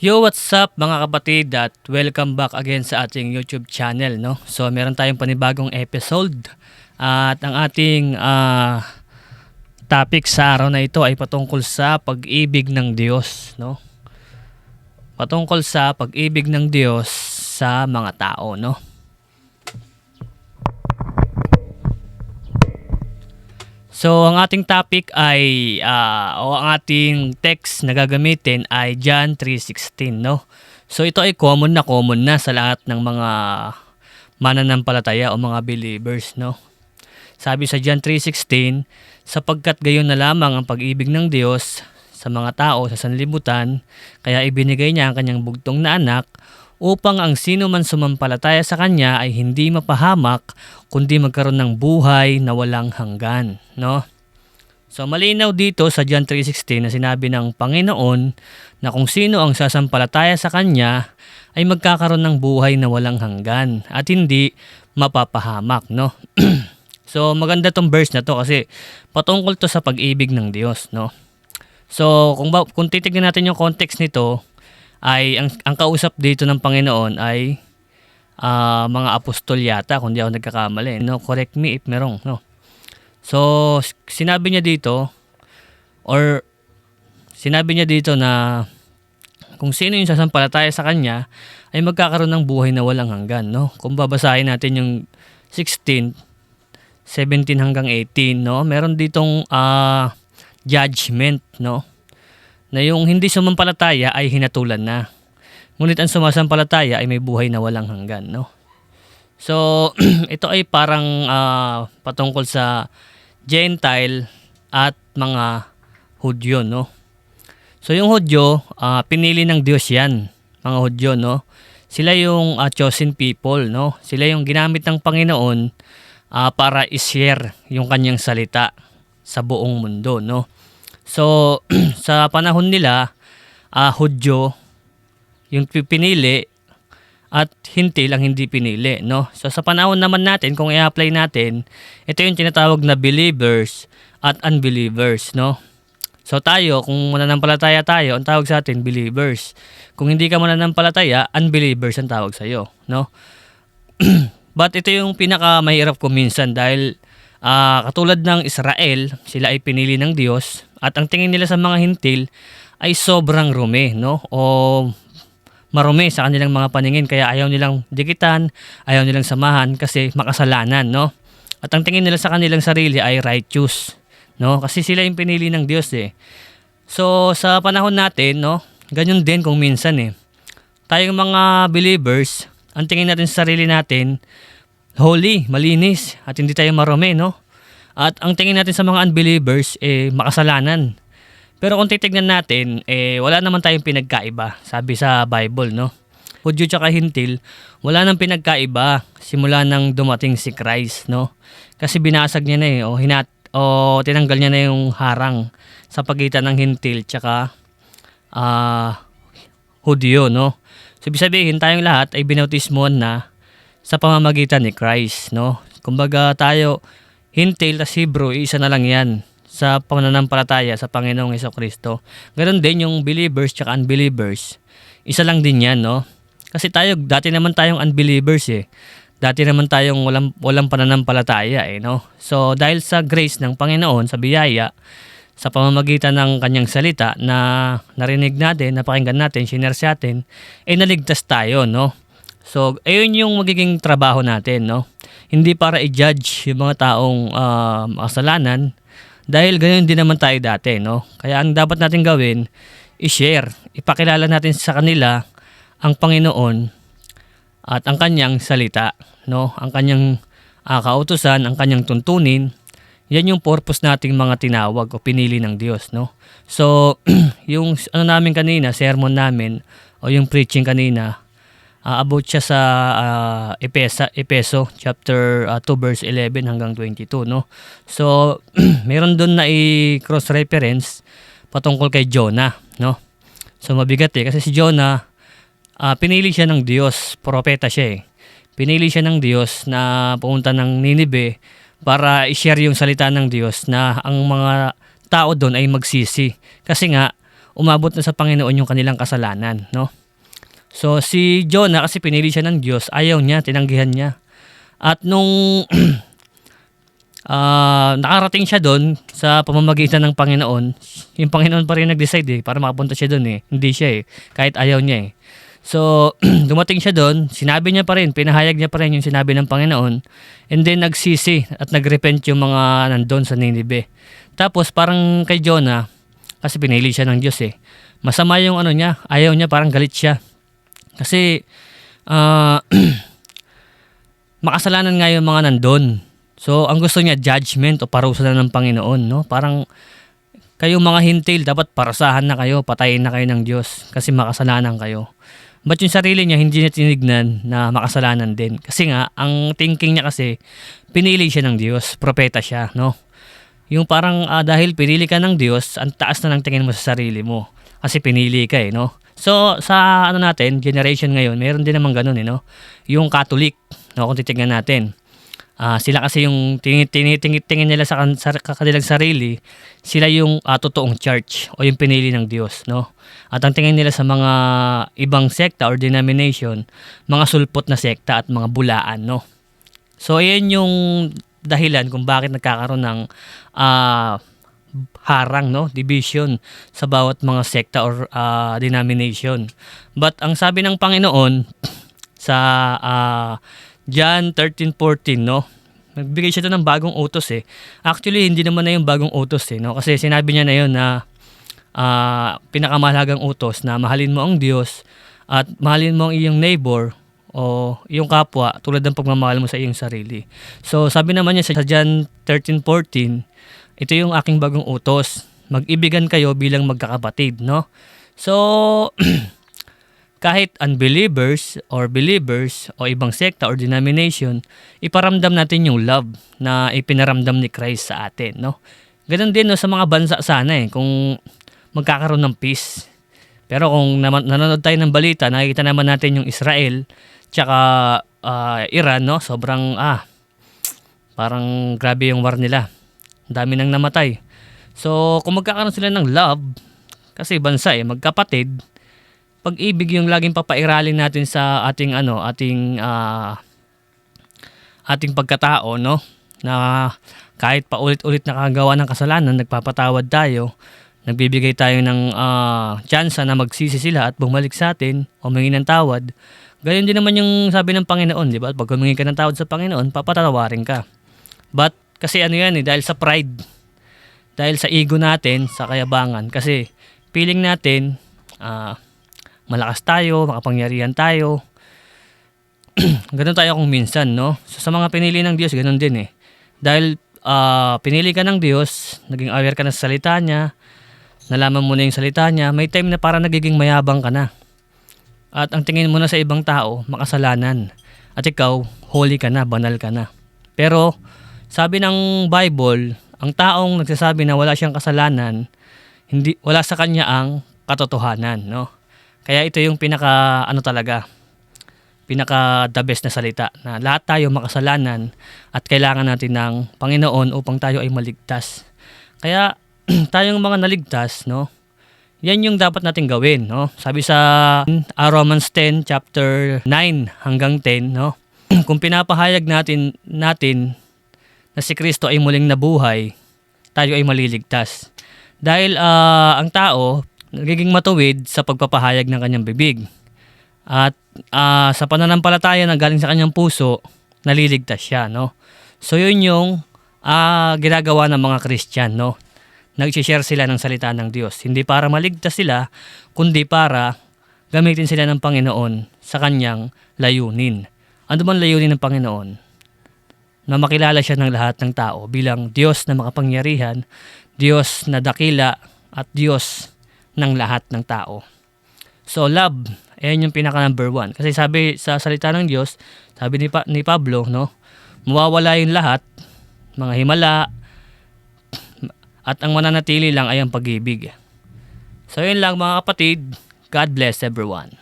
Yo, what's up mga kapatid at welcome back again sa ating YouTube channel, no? So, meron tayong panibagong episode at ang ating ah, topic sa araw na ito ay patungkol sa pag-ibig ng Diyos, no? Patungkol sa pag-ibig ng Diyos sa mga tao, no? So, ang ating topic ay, ah, o ang ating text na gagamitin ay John 3.16, no? So, ito ay common na common na sa lahat ng mga mananampalataya o mga believers, no? Sabi sa John 3.16, sapagkat gayon na lamang ang pag-ibig ng Diyos sa mga tao sa sanlibutan, kaya ibinigay niya ang kanyang bugtong na anak upang ang sino man sumampalataya sa kanya ay hindi mapahamak kundi magkaroon ng buhay na walang hanggan, no? So malinaw dito sa John 3.16 na sinabi ng Panginoon na kung sino ang sasampalataya sa Kanya ay magkakaroon ng buhay na walang hanggan at hindi mapapahamak, no? so maganda tong verse na to kasi patungkol to sa pag-ibig ng Diyos, no? So kung, ba, kung titignan natin yung context nito, ay ang, ang kausap dito ng Panginoon ay ah, mga apostol yata kung di ako nagkakamali. No, correct me if merong, no. So sinabi niya dito or sinabi niya dito na kung sino yung sasampalataya sa kanya ay magkakaroon ng buhay na walang hanggan, no. Kung babasahin natin yung 16 17 hanggang 18, no. Meron ditong ah, judgment, no na yung hindi sumampalataya ay hinatulan na. Ngunit ang sumasampalataya ay may buhay na walang hanggan, no? So, ito ay parang ah, patungkol sa Gentile at mga Hudyo, no? So, yung Hudyo, ah, pinili ng Diyos yan, mga Hudyo, no? Sila yung ah, chosen people, no? Sila yung ginamit ng Panginoon ah, para i-share yung kanyang salita sa buong mundo, no? So, sa panahon nila, ah Hudyo, yung pi- pinili at hintil ang hindi pinili, no? So, sa panahon naman natin, kung i-apply natin, ito yung tinatawag na believers at unbelievers, no? So, tayo, kung mananampalataya tayo, ang tawag sa atin, believers. Kung hindi ka mananampalataya, unbelievers ang tawag sa'yo, no? But ito yung pinaka mahirap ko minsan dahil ah, katulad ng Israel, sila ay pinili ng Diyos at ang tingin nila sa mga hintil ay sobrang rumi, no? O marumi sa kanilang mga paningin kaya ayaw nilang dikitan, ayaw nilang samahan kasi makasalanan, no? At ang tingin nila sa kanilang sarili ay righteous, no? Kasi sila yung pinili ng Diyos eh. So sa panahon natin, no, ganyan din kung minsan eh. Tayong mga believers, ang tingin natin sa sarili natin, holy, malinis, at hindi tayo marumi, no? At ang tingin natin sa mga unbelievers, eh, makasalanan. Pero kung titignan natin, eh, wala naman tayong pinagkaiba, sabi sa Bible, no? Hudyo tsaka Hintil, wala nang pinagkaiba simula nang dumating si Christ, no? Kasi binasag niya na eh, o, hinat, o tinanggal niya na yung harang sa pagitan ng Hintil tsaka ah Hudyo, no? So, ibig sabihin, tayong lahat ay binautismoan na sa pamamagitan ni Christ, no? Kumbaga tayo, Hintil at Hebrew, isa na lang yan sa pananampalataya sa Panginoong Heso Kristo. Ganon din yung believers tsaka unbelievers. Isa lang din yan, no? Kasi tayo, dati naman tayong unbelievers eh. Dati naman tayong walang, walang pananampalataya eh, no? So, dahil sa grace ng Panginoon, sa biyaya, sa pamamagitan ng kanyang salita na narinig natin, napakinggan natin, shinare sa atin, eh naligtas tayo, no? So, ayun yung magiging trabaho natin, no? Hindi para i-judge yung mga taong ah, makasalanan dahil ganyan din naman tayo dati, no? Kaya ang dapat natin gawin, i-share, ipakilala natin sa kanila ang Panginoon at ang kanyang salita, no? Ang kanyang ah, kautusan, ang kanyang tuntunin, yan yung purpose nating mga tinawag o pinili ng Diyos, no? So, yung ano namin kanina, sermon namin o yung preaching kanina, ah, about siya sa ah, Epesa, Epeso chapter ah, 2 verse 11 hanggang 22, no? So, meron doon na i-cross reference patungkol kay Jonah, no? So, mabigat eh kasi si Jonah ah, pinili siya ng Diyos, propeta siya eh. Pinili siya ng Diyos na pumunta ng Ninibe para i-share yung salita ng Diyos na ang mga tao doon ay magsisi. Kasi nga, umabot na sa Panginoon yung kanilang kasalanan, no? So si Jonah kasi pinili siya ng Diyos, ayaw niya, tinanggihan niya. At nung ah, nakarating siya doon sa pamamagitan ng Panginoon, yung Panginoon pa rin nag-decide eh, para makapunta siya doon eh. Hindi siya eh, kahit ayaw niya eh. So, dumating siya doon, sinabi niya pa rin, pinahayag niya pa rin yung sinabi ng Panginoon, and then nagsisi at nagrepent yung mga nandun sa Ninive. Tapos parang kay Jonah, kasi pinili siya ng Diyos eh, masama yung ano niya, ayaw niya, parang galit siya. Kasi, ah, makasalanan nga yung mga nandun. So, ang gusto niya, judgment o parusa na ng Panginoon, no? Parang, kayong mga hintil, dapat parasahan na kayo, patayin na kayo ng Diyos kasi makasalanan kayo. But yung sarili niya, hindi niya tinignan na makasalanan din. Kasi nga, ang thinking niya kasi, pinili siya ng Diyos, propeta siya, no? Yung parang ah, dahil pinili ka ng Diyos, ang taas na ng tingin mo sa sarili mo. Kasi pinili ka eh, no? So, sa ano natin, generation ngayon, meron din naman ganun eh, no? Yung Catholic, no? Kung titignan natin. Ah, sila kasi yung tinitingin nila sa, sa kanilang sarili, sila yung ah, totoong church o yung pinili ng Diyos, no? At ang tingin nila sa mga ibang sekta or denomination, mga sulpot na sekta at mga bulaan, no? So, ayan yung dahilan kung bakit nagkakaroon ng ah, harang, no? Division sa bawat mga sekta or ah, denomination. But ang sabi ng Panginoon sa ah, John 13:14, no? Nagbigay siya doon ng bagong utos eh. Actually, hindi naman na yung bagong utos eh, no? Kasi sinabi niya na yun na ah, pinakamahalagang utos na mahalin mo ang Diyos at mahalin mo ang iyong neighbor o iyong kapwa tulad ng pagmamahal mo sa iyong sarili. So, sabi naman niya sa John 13:14, ito yung aking bagong utos. Mag-ibigan kayo bilang magkakapatid, no? So, kahit unbelievers or believers o ibang sekta or denomination, iparamdam natin yung love na ipinaramdam ni Christ sa atin, no? Ganon din no, sa mga bansa sana eh, kung magkakaroon ng peace. Pero kung naman, nanonood tayo ng balita, nakikita naman natin yung Israel, tsaka ah, Iran, no? Sobrang, ah, parang grabe yung war nila. Dami nang namatay. So, kung magkakaroon sila ng love, kasi bansa eh, magkapatid, pag-ibig yung laging papairalin natin sa ating ano, ating ah, ating pagkatao, no? Na kahit paulit-ulit nakagawa ng kasalanan, nagpapatawad tayo, nagbibigay tayo ng ah, tsansa na magsisi sila at bumalik sa atin humingi ng tawad. Gayon din naman yung sabi ng Panginoon, di ba? Pag humingi ka ng tawad sa Panginoon, papatawarin ka. But kasi ano yan eh, dahil sa pride, dahil sa ego natin, sa kayabangan, kasi feeling natin, ah, malakas tayo, makapangyarihan tayo. ganun tayo kung minsan, no? So, sa mga pinili ng Diyos, ganun din eh. Dahil ah, pinili ka ng Diyos, naging aware ka na sa salita niya, nalaman mo na yung salita niya, may time na para nagiging mayabang ka na. At ang tingin mo na sa ibang tao, makasalanan. At ikaw, holy ka na, banal ka na. Pero, sabi ng Bible, ang taong nagsasabi na wala siyang kasalanan, hindi wala sa kanya ang katotohanan, no? Kaya ito yung pinaka ano talaga, pinaka the best na salita na lahat tayo makasalanan at kailangan natin ng Panginoon upang tayo ay maligtas. Kaya tayong mga naligtas, no? Yan yung dapat natin gawin, no? Sabi sa ah, Romans 10 chapter 9 hanggang 10, no? Kung pinapahayag natin natin na si Kristo ay muling nabuhay, tayo ay maliligtas. Dahil ah, ang tao nagiging matuwid sa pagpapahayag ng kanyang bibig. At ah, sa pananampalataya na galing sa kanyang puso, naliligtas siya, no? So yun yung ah, ginagawa ng mga Christian, no? Nag-share sila ng salita ng Diyos. Hindi para maligtas sila, kundi para gamitin sila ng Panginoon sa kanyang layunin. Ano man layunin ng Panginoon? Na makilala siya ng lahat ng tao bilang Diyos na makapangyarihan, Diyos na dakila, at Diyos ng lahat ng tao. So love, ayan yung pinaka number one. Kasi sabi sa salita ng Diyos, sabi ni, pa, ni Pablo, no, mawawala yung lahat, mga himala, at ang mananatili lang ay ang pag-ibig. So yun lang mga kapatid, God bless everyone.